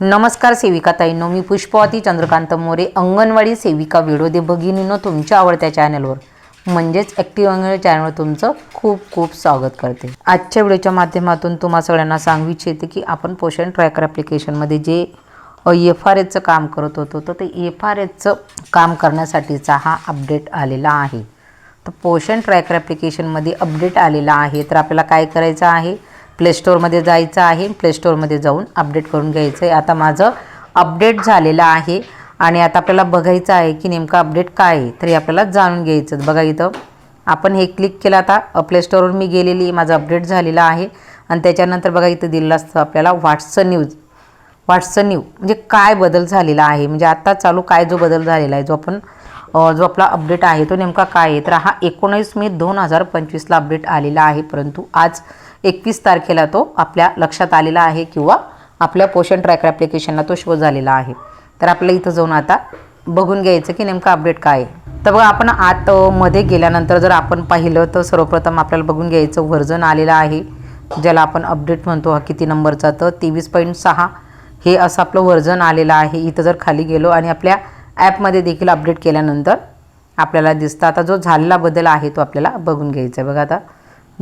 नमस्कार सेविका ताईंनो मी पुष्पवती चंद्रकांत मोरे अंगणवाडी सेविका विडोदे भगिनीनो तुमच्या आवडत्या चॅनलवर. म्हणजेच ॲक्टिव्ह अंगणवाडी चॅनलवर तुमचं खूप खूप स्वागत करते. आजच्या व्हिडिओच्या माध्यमातून तुम्हा सगळ्यांना सांगू इच्छिते की आपण पोषण ट्रॅकर ॲप्लिकेशनमध्ये जे एफ आर एचचं काम करत होतो तर ते एफ आर एचचं काम करण्यासाठीचा हा अपडेट आलेला आहे. तर पोषण ट्रॅकर ॲप्लिकेशनमध्ये अपडेट आलेला आहे. तर आपल्याला काय करायचं आहे? प्ले स्टोअरमध्ये जायचं आहे. प्ले स्टोअरमध्ये जाऊन अपडेट करून घ्यायचं आहे आता माझं अपडेट झालेलं आहे. आणि आता आपल्याला बघायचं आहे की नेमकं अपडेट काय आहे. तरी आपल्याला जाणून घ्यायचं बघा इथं आपण हे क्लिक केलं आता. प्ले स्टोअरवर मी गेलेली. माझं अपडेट झालेलं आहे. आणि त्याच्यानंतर बघा इथं दिलेलं असतं आपल्याला व्हॉट्सअप न्यूज व्हॉट्सअप न्यू म्हणजे काय बदल झालेला आहे? म्हणजे आत्ता चालू काय जो बदल झालेला आहे? जो आपण जो आपला अपडेट आहे तो नेमका काय आहे? तर हा एकोणीस मे दोन हजार पंचवीसला अपडेट आलेला आहे. परंतु आज एकवीस तारखेला तो आपल्या लक्षात आलेला आहे किंवा आपल्या पोषण ट्रॅकर ॲप्लिकेशनला तो शो झालेला आहे. तर आपल्याला इथं जाऊन आता बघून घ्यायचं की नेमकं अपडेट काय आहे. तर बघा आपण आत मध्ये गेल्यानंतर जर आपण पाहिलं तर सर्वप्रथम आपल्याला बघून घ्यायचं व्हर्जन आलेलं आहे ज्याला आपण अपडेट म्हणतो हा किती नंबरचा तर तेवीस पॉईंट सहा हे असं आपलं व्हर्जन आलेलं आहे. इथं जर खाली गेलो आणि आपल्या ॲपमध्ये देखील अपडेट केल्यानंतर आपल्याला दिसतं. आता जो झालेला बदल आहे तो आपल्याला बघून घ्यायचा आहे. बघा आता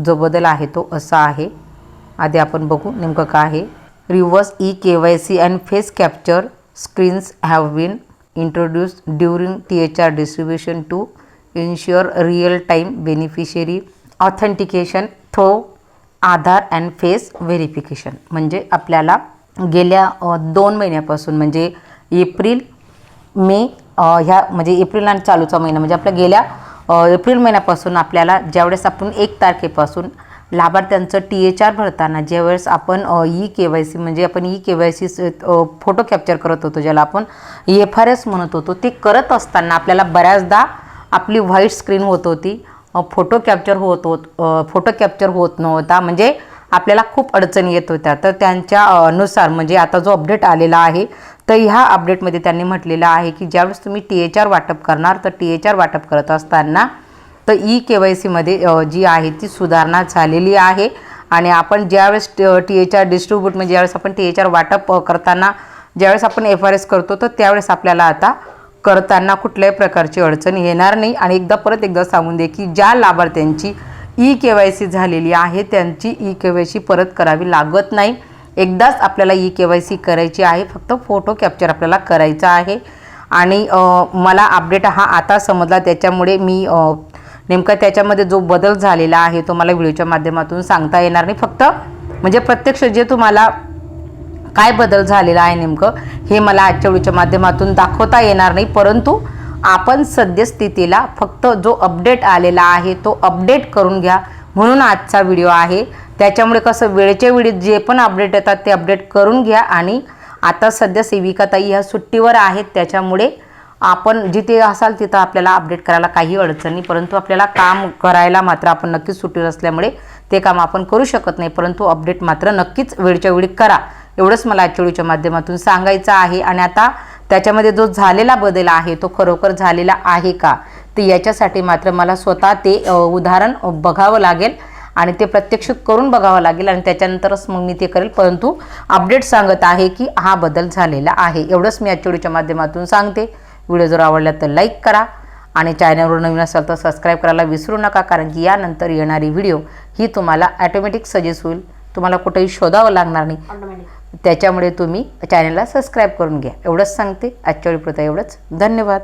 जो बदल आहे तो असा आहे. आधी आपण बघू नेमकं काय आहे. Reverse E K Y C and face capture screens have been introduced during T H R distribution to ensure real time beneficiary authentication through Aadhaar and face verification. म्हणजे आपल्याला गेल्या दोन महिन्यापासून म्हणजे एप्रिल मे ह्या म्हणजे एप्रिल आणि चालूचा महिना म्हणजे आपल्या गेल्या एप्रिल महिन्यापासून आपल्याला ज्यावेळेस आपण एक तारखेपासून लाभार्थ्यांचं टी एच आर भरताना ज्यावेळेस आपण ई के वाय सी म्हणजे आपण E K Y C photo capture करत होतो ज्याला आपण एफ आर एस म्हणत होतो ते करत असताना आपल्याला बऱ्याचदा आपली व्हाईट स्क्रीन होत होती. फोटो कॅप्चर होत होत फोटो कॅप्चर होत नव्हता. म्हणजे आपल्याला खूप अडचणी येत होत्या. तर त्यांच्या नुसार म्हणजे आता जो अपडेट आलेला आहे तर ह्या अपडेटमध्ये त्यांनी म्हटलेलं आहे की ज्यावेळेस तुम्ही टी एच आर वाटप करणार तर टी एच आर वाटप करत असताना तर ई के वाय सीमध्ये जी आहे ती सुधारणा झालेली आहे. आणि आपण ज्यावेळेस टी एच आर डिस्ट्रीब्यूट म्हणजे ज्यावेळेस आपण टी एच आर वाटप करताना ज्यावेळेस आपण एफ आर एस करतो तर त्यावेळेस आपल्याला आता करताना कुठल्याही प्रकारची अडचण येणार नाही. आणि एकदा परत एकदा सांगून दे की ज्या लाभार्थ्यांची ई के वाय सी झालेली आहे त्यांची ई के वाय सी परत करावी लागत नाही. एकदाच आपल्याला ई के वाय सी करायची आहे. फक्त फोटो कॅप्चर आपल्याला करायचा आहे. आणि मला अपडेट हा आता समजला. त्याच्यामुळे मी नेमका त्याच्यामध्ये जो बदल झालेला आहे तो मला व्हिडिओच्या माध्यमातून सांगता येणार नाही. फक्त म्हणजे प्रत्यक्ष जे तुम्हाला काय बदल झालेला आहे नेमकं हे मला आजच्या व्हिडिओच्या माध्यमातून दाखवता येणार नाही. परंतु आपण सद्यस्थितीला फक्त जो अपडेट आलेला आहे तो अपडेट करून घ्या. म्हणून आजचा व्हिडिओ आहे. त्याच्यामुळे कसं वेळच्या वेळी जे पण अपडेट येतात ते अपडेट करून घ्या आणि आता सध्या सेविकाताई ह्या सुट्टीवर आहेत त्याच्यामुळे आपण जिथे असाल तिथं आपल्याला अपडेट करायला काही अडचण नाही. परंतु आपल्याला काम करायला मात्र आपण नक्कीच सुट्टीवर असल्यामुळे ते काम आपण करू शकत नाही. परंतु अपडेट मात्र नक्कीच वेळच्या वेळी करा. एवढंच मला आजच्या व्हिडिओच्या माध्यमातून सांगायचं आहे. आणि आता त्याच्यामध्ये जो झालेला बदल आहे तो खरोखर झालेला आहे का? तर याच्यासाठी मात्र मला स्वतः ते उदाहरण बघावं लागेल. आणि ते प्रत्यक्ष करून बघावं लागेल आणि त्याच्यानंतरच मग मी ते करेल. परंतु अपडेट सांगत आहे की हा बदल झालेला आहे. एवढंच मी आजच्या व्हिडिओच्या माध्यमातून सांगते. व्हिडिओ जर आवडला तर लाईक करा आणि चॅनलवर नवीन असाल तर सबस्क्राईब करायला विसरू नका कारण की यानंतर येणारी व्हिडिओ ही तुम्हाला ॲटोमॅटिक सजेस्ट होईल. तुम्हाला कुठेही शोधावं लागणार नाही. त्याच्यामुळे तुम्ही चॅनलला सबस्क्राईब करून घ्या. एवढंच सांगते. आजच्या वेळी एवढंच. धन्यवाद.